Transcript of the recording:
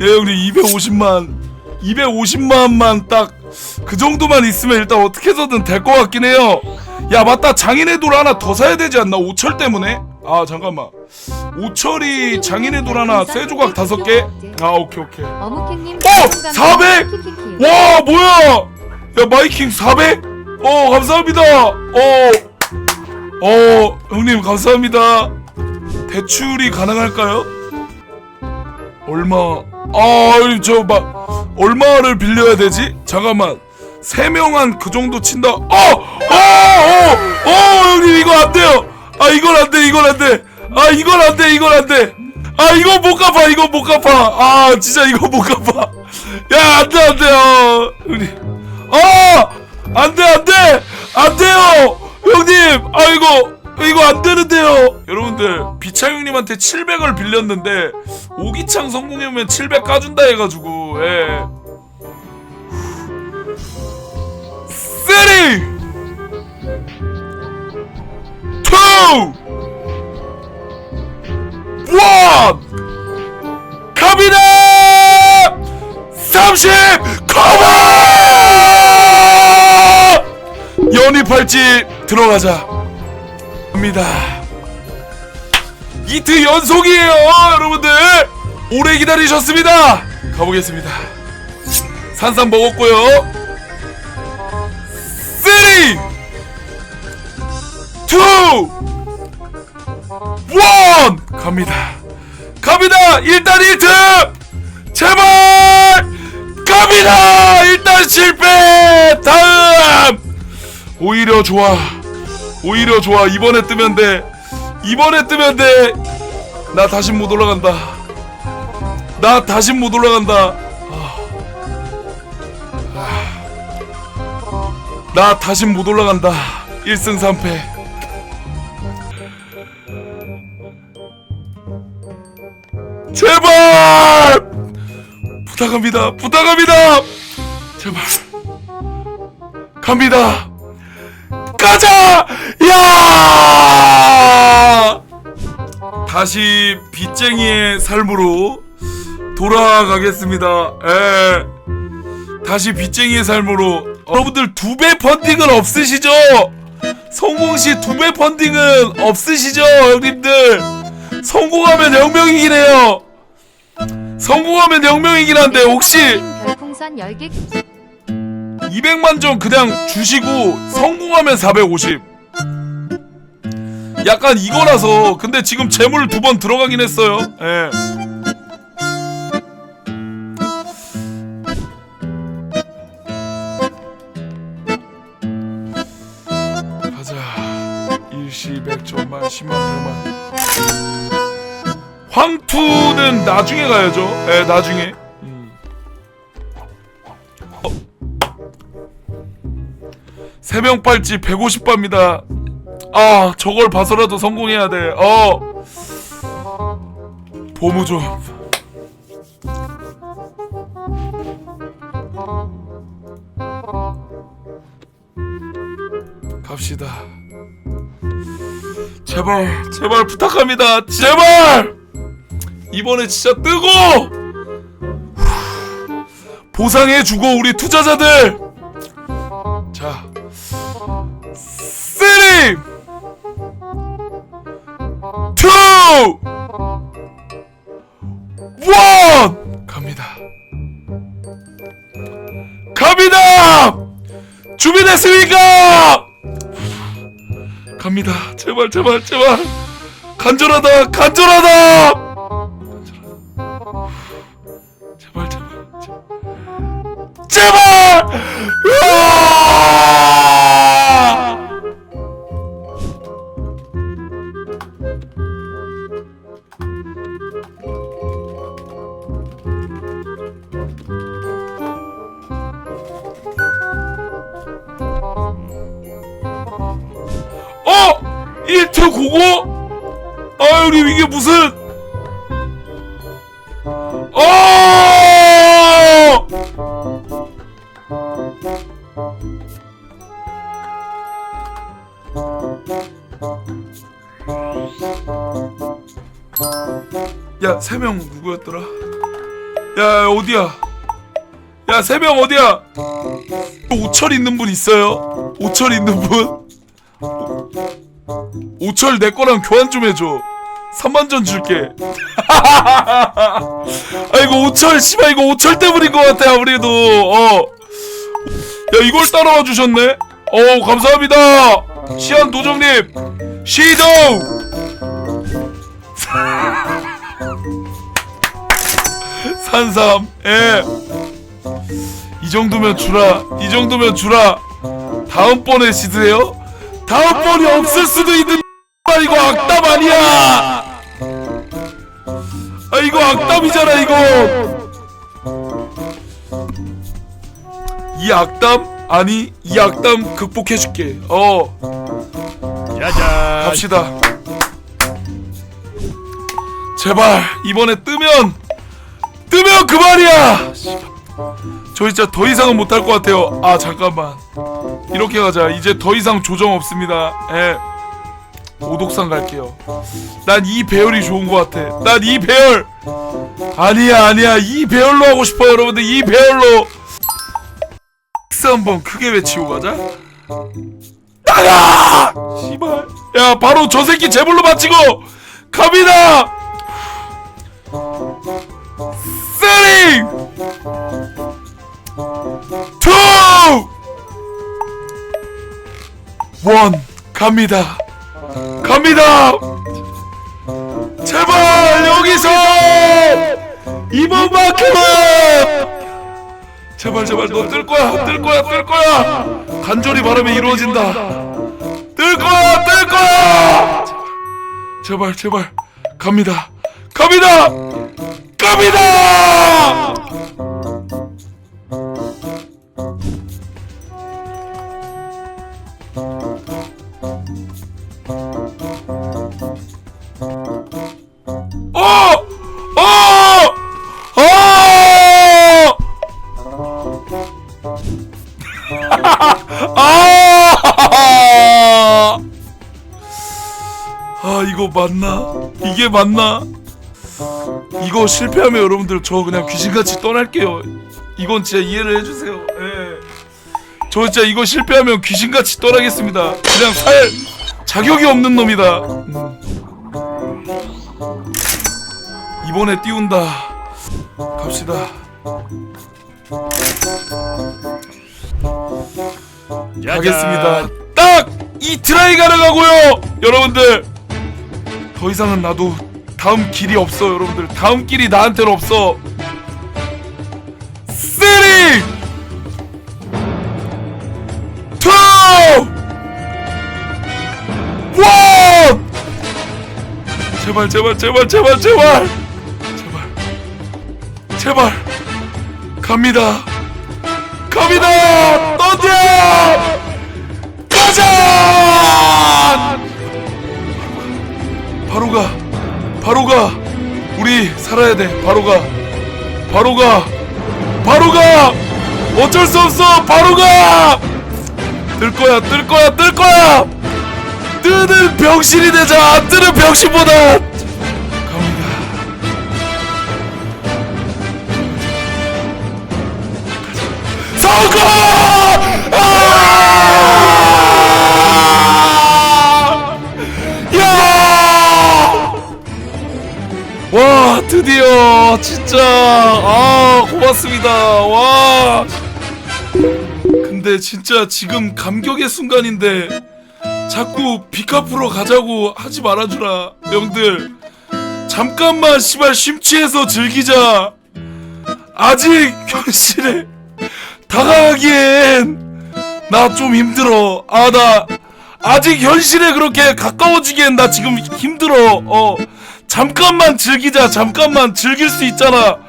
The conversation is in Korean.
예 우리 250만 250만만 딱 그 정도만 있으면 일단 어떻게 해서든 될 것 같긴 해요. 야 맞다. 장인의 돌 하나 더 사야 되지 않나? 오철 때문에? 아 잠깐만. 오철이 장인의 돌 하나 쇠 조각 다섯 개아 오케이 오케이. 어! 400! 키키키. 와 뭐야? 야 마이킹 400? 어 감사합니다. 어, 어 형님 감사합니다. 대출이 가능할까요? 얼마 아저막 얼마를 빌려야 되지? 잠깐만. 세 명 한 그 정도 친다. 어어어어 어, 어, 형님 이거 안 돼요. 아 이건 안 돼 이건 안 돼. 아 이건 안 돼 이건 안 돼. 아 이거 못 갚아 이거 못 갚아. 아 진짜 이거 못 갚아. 야 안 돼 안돼 어 형님. 아 안 돼 안 돼 안 돼요 형님. 아 이거 이거 안 되는데요 여러분들 비차 형님한테 700을 빌렸는데 오기창 성공하면 700 까준다 해가지고 예 쓰리 투 원! 갑니다! 30! 커버! 연입할지 들어가자. 갑니다. 이트 연속이에요, 여러분들! 오래 기다리셨습니다! 가보겠습니다. 산삼 먹었고요. 3! 2! 원 갑니다 갑니다 일단 1등 제발 갑니다 일단 실패 다음 오히려 좋아 오히려 좋아. 이번에 뜨면 돼. 이번에 뜨면 돼나 다시 못 올라간다. 나 다시 못 올라간다. 아. 아. 나 다시 못 올라간다. 1승 3패. 제발! 부탁합니다. 부탁합니다! 제발. 갑니다 가자! 야! 다시 빚쟁이의 삶으로 돌아가겠습니다. 에 다시 빚쟁이의 삶으로. 여러분들 두 배 펀딩은 없으시죠? 성공 시 두 배 펀딩은 없으시죠 형님들? 성공하면 혁명이긴 해요. 성공하면 혁명이긴 한데 혹시 별풍선 10개 200만 점 그냥 주시고 성공하면 450. 약간 이거라서 근데 지금 재물 두 번 들어가긴 했어요. 예. 가자. 일시 백천만 십만 백만. 황투는 나중에 가야죠. 예, 나중에. 세명 빨지 150바입니다. 아, 저걸 봐서라도 성공해야 돼. 어. 보무 좀. 갑시다. 제발, 제발 부탁합니다. 제발! 이번에 진짜 뜨고! 보상해주고, 우리 투자자들! 자. 원! 갑니다. 갑니다! 준비됐습니까? 갑니다. 제발, 제발, 제발. 간절하다, 간절하다! 1트 고고? 아, 우리 이게 무슨? 어! 야, 세 명 누구였더라? 야 어디야 야 세 명 어디야 오철 있는 분 있어요 오철 있는 분 오철 내 거랑 교환 좀 해줘. 3만전 줄게. 아이고 오철 씨발 이거 오철 때문인 것 같아 아무래도. 어야 이걸 따라와 주셨네? 어 감사합니다. 시안 도정님 시도 산삼 예. 이 정도면 주라 이 정도면 주라. 다음번에 시드세요 다음번이 없을 수도 있는 말 이거 악담 아니야. 아 이거 악담이잖아 이거. 이 악담? 아니 이 악담 극복해줄게. 어. 짜잔. 갑시다. 제발 이번에 뜨면 뜨면 그만이야 저 진짜 더 이상은 못할 것 같아요. 아 잠깐만. 이렇게 가자. 이제 더 이상 조정 없습니다. 예. 오독산 갈게요. 난 이 배열이 좋은 것 같아. 난 이 배열! 아니야 아니야. 이 배열로 하고 싶어요 여러분들. 이 배열로. X 한번 크게 외치고 가자. 나가! 씨발. 야 바로 저 새끼 제불로 마치고 갑니다 원 갑니다. 갑니다. 제발 여기서! 이번만큼은 제발 제발 너 뜰 거야 뜰 거야 뜰 거야! 간절히 바람에 이루어진다. 뜰 거야 뜰 거야! 제발 제발 갑니다. 갑니다! 갑니다 이거 맞나? 이게 맞나? 이거 실패하면 여러분들 저 그냥 귀신같이 떠날게요. 이건 진짜 이해를 해주세요. 예. 저 진짜 이거 실패하면 귀신같이 떠나겠습니다. 그냥 살 자격이 없는 놈이다. 음. 이번에 띄운다. 갑시다. 가겠습니다. 딱 이 트라이 가능하고요, 여러분들. 더 이상은 나도 다음 길이 없어, 여러분들. 다음 길이 나한테는 없어. 쓰리, 투, 원. 제발, 제발, 제발, 제발, 제발, 제발, 제발. 갑니다. 갑니다. 던져. 가자! 바로 가. 우리 살아야 돼. 바로 가. 바로 가. 바로 가. 어쩔 수 없어. 바로 가. 뜰 거야. 뜰 거야. 뜰 거야. 뜨는 병신이 되자. 안 뜨는 병신보다. 와 드디어 진짜 아 고맙습니다 와 근데 진짜 지금 감격의 순간인데 자꾸 비카프로 가자고 하지 말아주라 명들 잠깐만 씨발 심취해서 즐기자 아직 현실에 다가가기엔 나 좀 힘들어. 아, 나 아직 현실에 그렇게 가까워지기엔 나 지금 힘들어. 어. 잠깐만 즐기자. 잠깐만 즐길 수 있잖아.